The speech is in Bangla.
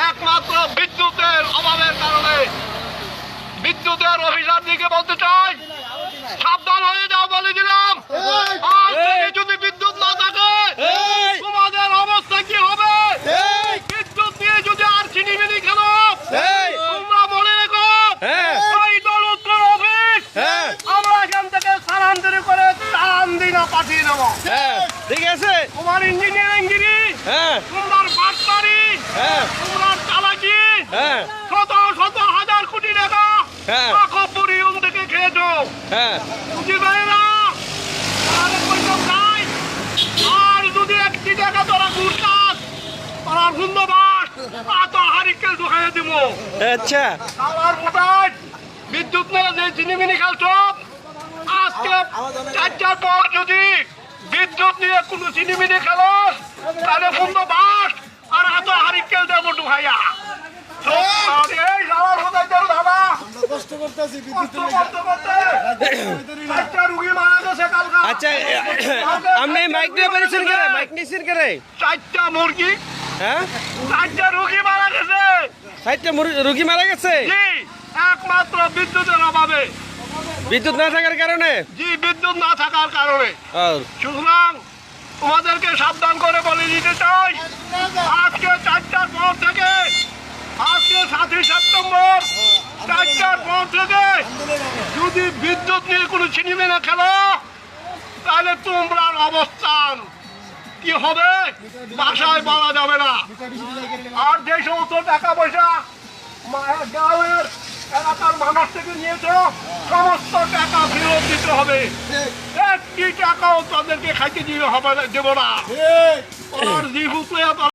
একমাত্র বিদ্যুতের অভাবের কারণে বিদ্যুতের অভিযান দিকে বলতে চাই সাবধান হয়ে যাও বলে দিলাম যদি বিদ্যুৎ না থাকে তোমাদের অবস্থা কি হবে বিদ্যুৎ দিয়ে যদি আর চিনিমিনি খেলো তোমরা মনে রেখো। ওই দৌলতপুর অফিস। আমরা এখান থেকে স্থানান্তরিত করে চান্দিনা পাঠিয়ে দেবো হ্যাঁ ঠিক আছে তোমার ইঞ্জিনিয়ারিং গিরি হ্যাঁ তোমার বাটপারি হ্যাঁ তোমার চালাকি হ্যাঁ শত শত হাজার কোটি টাকা হ্যাঁ। লাখপুরি থেকে খেয়েছো হ্যাঁ বুঝি পাই না তাহলে কইসব নাই আর যদি একটি টাকা তোরা ঘুরতাস তোরা সুন্দরবাস তো হারিকেল ঢুকাইয়া দিব আচ্ছা। বিদ্যুৎ মেলা যে চিনিমিনি খেলছ আজকে চারটার পর যদি বিদ্যুৎ নিয়ে কোনো চিনিমিনি খেলো তাহলে বন্ধ বাস আর হাতে হারিকেল দেবো ঢুকাইয়া এই কোথায় তোর দাদা কষ্ট করতেছি। কষ্ট আচ্ছা আপনি মাইক নিয়ে পেরেছেন কেন মাইক নিয়েছেন কেন চারটা মুরগি। হ্যাঁ? চারটা রুগী মারা গেছে। রুগী মারা গেছে? একমাত্র বিদ্যুতের অভাবে। বিদ্যুৎ না থাকার কারণে? জি বিদ্যুৎ না থাকার কারণে। সুতরাং তোমাদেরকে সাবধান করে বলে দিতে চাই। আজকে চারটার পর থেকে আজকে সাতই সেপ্টেম্বর চারটার পর থেকে যদি বিদ্যুৎ নিয়ে কোনো ছিনিবে না খেলো? তাহলে তোমরা অবস্থান কি হবে? বাসায় বলা যাবে না। আর যে সমস্ত টাকা পয়সা গাঁয়ের এলাকার মানুষ থেকে নিয়েছো সমস্ত টাকা ফেরত দিতে হবে। একটি টাকাও তাদেরকে খাইতে দিতে হবে না- দেবো না। আর জীবুতে